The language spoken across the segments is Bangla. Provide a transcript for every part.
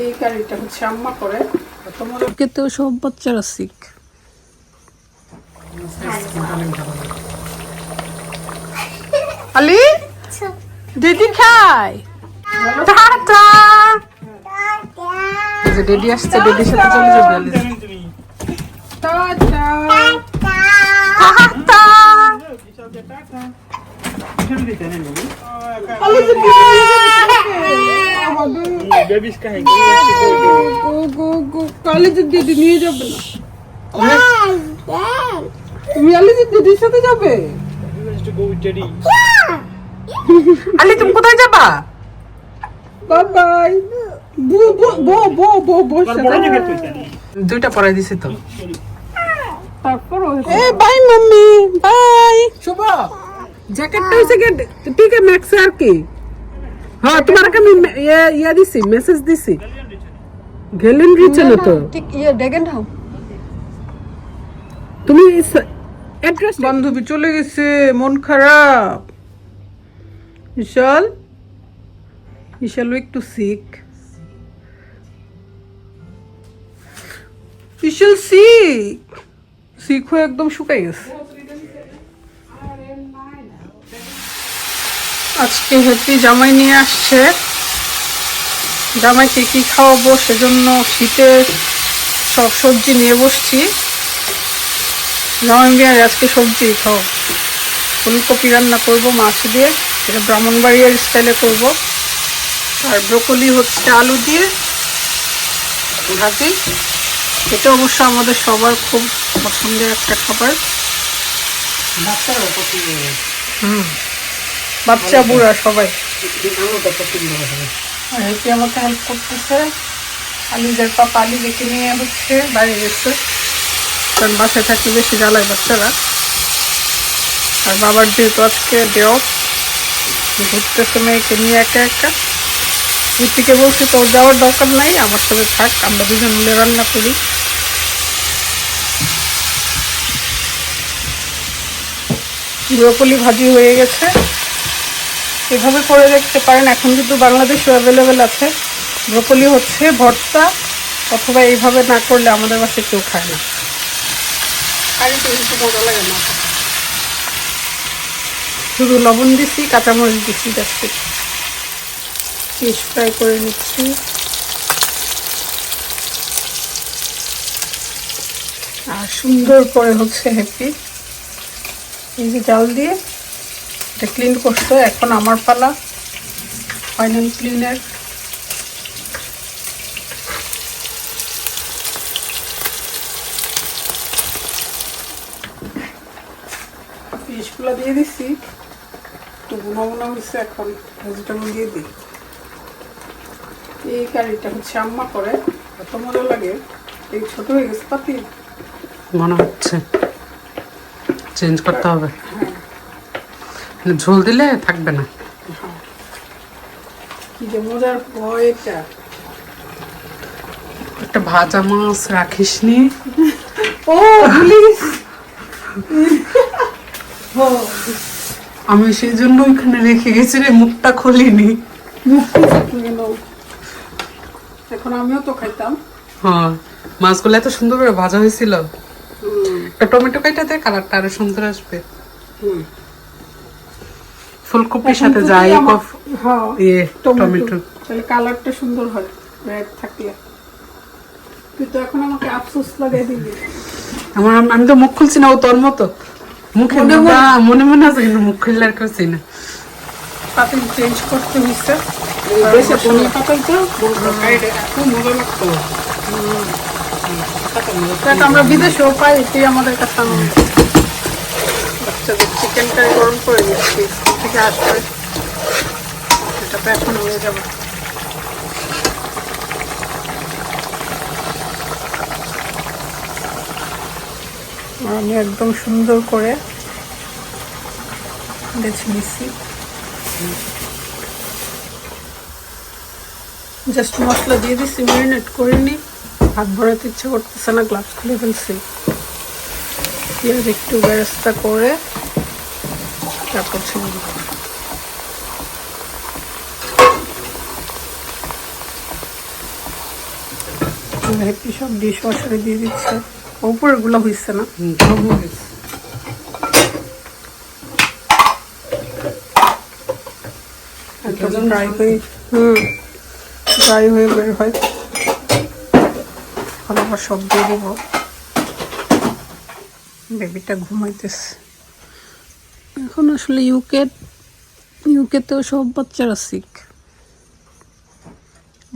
এই কারিটা হচ্ছে আম্মা করে। তোমাদের ক্ষেত্রেও সব বাচ্চারা শিখ। আলি দিদি খাই টাটা যে দিদি আসছে দিদির সাথে চলে যাবে আলি। টাটা টাটা আলি গো গো কলেজে দিদি নিয়ে যাবে না। তুমি আলিজের দিদির সাথে যাবে? আলি তুমি কোথায় যাবা? বাবাই দুইটা পড়াই দিছে তো। By mummy by. শুভ জ্যাকেটটা জ্যাকেট ঠিক আছে ম্যাক্স আর কি? হ্যাঁ তোমার আমি ইয়া ইয়া দিছি মেসেজ দিছি। গেলেন রিচে না তো। ঠিক ইয়ে ডেগেন হাও তুমি অ্যাড্রেস বান্ধবী চলে গেছে মন খারাপ। বিশাল বিশালও একটু সিক বিশাল সিক সিক হয়ে একদম শুকাই গেছে। আজকে হ্যাপি জামাই নিয়ে আসছে। জামাইকে কি খাওয়াবো সেজন্য শীতের সব সবজি নিয়ে বসছি। জামাই বিয়ার আজকে সবজি খাও। ফুলকপি রান্না করব মাছ দিয়ে এটা ব্রাহ্মণবাড়িয়ার স্টাইলে করব। আর ব্রোকলি হচ্ছে আলু দিয়ে ভাজি। এটা অবশ্য আমাদের সবার খুব পছন্দের একটা খাবার। হুম। বাচ্চা, বুড়া, সবাই। আর আমাকে হেল্প করতেছে। আলিদের পাপা আলি দেখে নিয়ে হচ্ছে বাইরে গেছে। কারণ বাসায় থাকলে বেশি জ্বালায় বাচ্চারা। আর বাবার যেহেতু আজকে দেও ঘুরতেছে মেয়েকে নিয়ে একা একা। ঋতিকে বলছি, তোর যাওয়ার দরকার নাই, আমার সাথে থাক, আমরা দুজন মিলে রান্না করি। ভাজি হয়ে গেছে। এভাবে করে দেখতে পারেন। এখন কিন্তু বাংলাদেশে অ্যাভেলেবেল আছে। ব্রোকলি হচ্ছে ভর্তা অথবা এইভাবে না করলে আমাদের বাসায় কেউ খায় না। কারিতে কিন্তু মজা লাগে না? শুধু লবণ দিছি কাঁচামরিচ দিছি যাচ্ছে ফিশ ফ্রাই করে নিচ্ছি। আর সুন্দর করে হচ্ছে হ্যাপি এই যে জাল দিয়ে এটা ক্লিন করতে এখন আমার পালা। ফাইনাল ক্লিনের ফিশগুলো দিয়ে দিছি। একটু গুনা গুনা হয়েছে এখন ভেজিটেবল দিয়ে দিই। এই কারিটা হচ্ছে আম্মা করে এত মজা লাগে। এই ছোট হয়ে গেছে পাতি মনে হচ্ছে। চেঞ্জ করতে হবে। ঝোল দিলে থাকবে না। কি যে মজার এটা। একটা ভাজা মাছ রাখিস নি ও। আমি সেই জন্য ওইখানে রেখে গেছি রে মুখটা খুলিনি। এখন আমিও তো খাইতাম। হ্যাঁ মাছগুলো এত সুন্দর করে ভাজা হয়েছিল। একটা টমেটো কাইটাতে কালারটা আরও সুন্দর আসবে। ফুলকপির সাথে কফ হ্যাঁ ইয়ে টমেটো। তাহলে কালারটা সুন্দর হয় রেড থাকলে। কিন্তু এখন আমাকে আফসোস লাগাই দিবি। আমার আমি তো মুখ খুলছি না ও তোর মতো। মুখে মনে মনে- না, মনে মনে আছে কিন্তু মুখ খুললে আর কেউ না। পাতিল চেঞ্জ করতে হয়েছে বেশি ধনিয়া পাতাই তো? সাইডে এত মজা লাগতো। এটা আমরা বিদেশেও পাই এটাই আমাদের কাছে চিকেনটা গরম করে নিচ্ছি থেকে আসবে। তো এখন হয়ে যাবে। আমি একদম সুন্দর করে বেছে নিচ্ছি। জাস্ট মশলা দিয়ে দিচ্ছি ম্যারিনেট করে নিই হাত ভরাতে ইচ্ছে করতেছে না, গ্লাভস খুলে ফেলছি। পেঁয়াজ একটু বেরেস্তা করে তারপর দিব ভেপি সব ডিশ ওয়াশারে দিয়ে দিচ্ছে? উপরেরগুলো হইছে না? হুম, সব হয়ে গেছে। একদম ড্রাই হয়ে হুম ড্রাই হয়ে বের হয়। এখন আবার সব দিয়ে দেবো। বেবিটা ঘুমাইতেছে। এখন আসলে ইউকে ইউকেতেও সব বাচ্চারা শিখ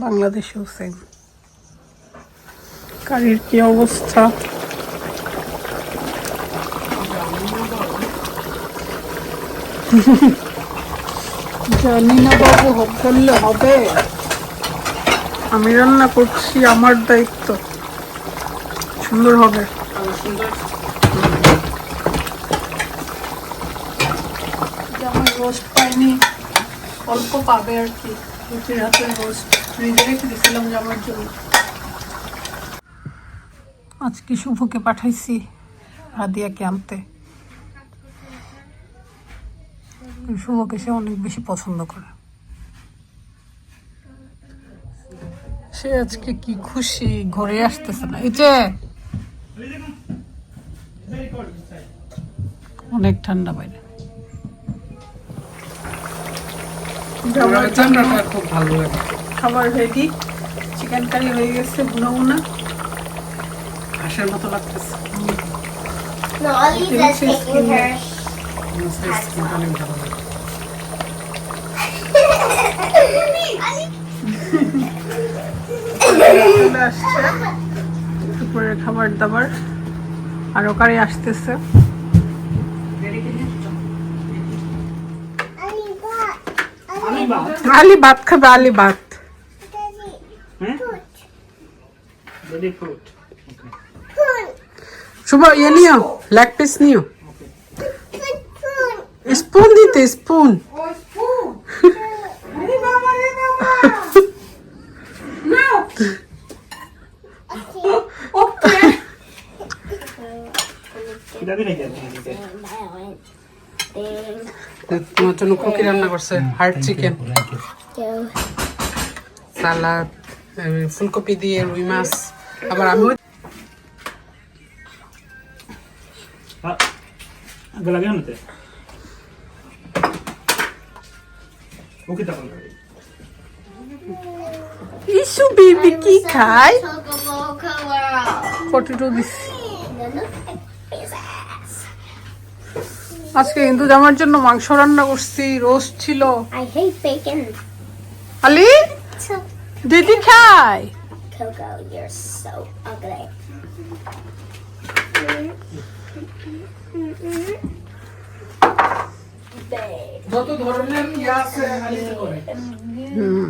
বাংলাদেশেও সেম কারির কি অবস্থা? জানি না বাবু করলে হবে। আমি রান্না করছি, আমার দায়িত্ব। সুন্দর হবে। সুন্দর রোস্ট পাইনি, অল্প পাবে আর কি রুটির হাতের রোস্ট ফ্রিজে রেখে দিয়েছিলাম জামার জন্য। আজকে শুভকে পাঠাইছি হাদিয়াকে আনতে। শুভকে সে অনেক বেশি পছন্দ করে। সে আজকে কি খুশি ঘরে আসতেছে না। এই যে, অনেক ঠান্ডা বাইরে। ওরা ঠান্ডাটা খুব। ভালো লাগে। খাবার রেডি চিকেন কারি হয়ে গেছে হাঁসের মতো লাগতেছে। দুপুরের খাবার দাবার। আরও কারি আসতেছে। আমি বা আলি ভাত খাবে আলি ভাত রেডি ফ্রুট শুভ ইয়ে নিও লেগ পিস নিও স্পুন দিতে স্পুন দাবি নাকি আপনি দিতে তোমার জন্য কুকি রান্না করছে হার্ড চিকেন সালাদ ফুলকপি দিয়ে রুই মাছ আবার আমি ইসু বেবি কি খায়? পটেটো দিচ্ছি আজকে হিন্দু জামার জন্য মাংস রান্না করছি রোস্ট ছিল। I hate bacon. Ali So, দিদি খায় Coco, you're so ugly. যত ধরনের ইয়া আছে হুম।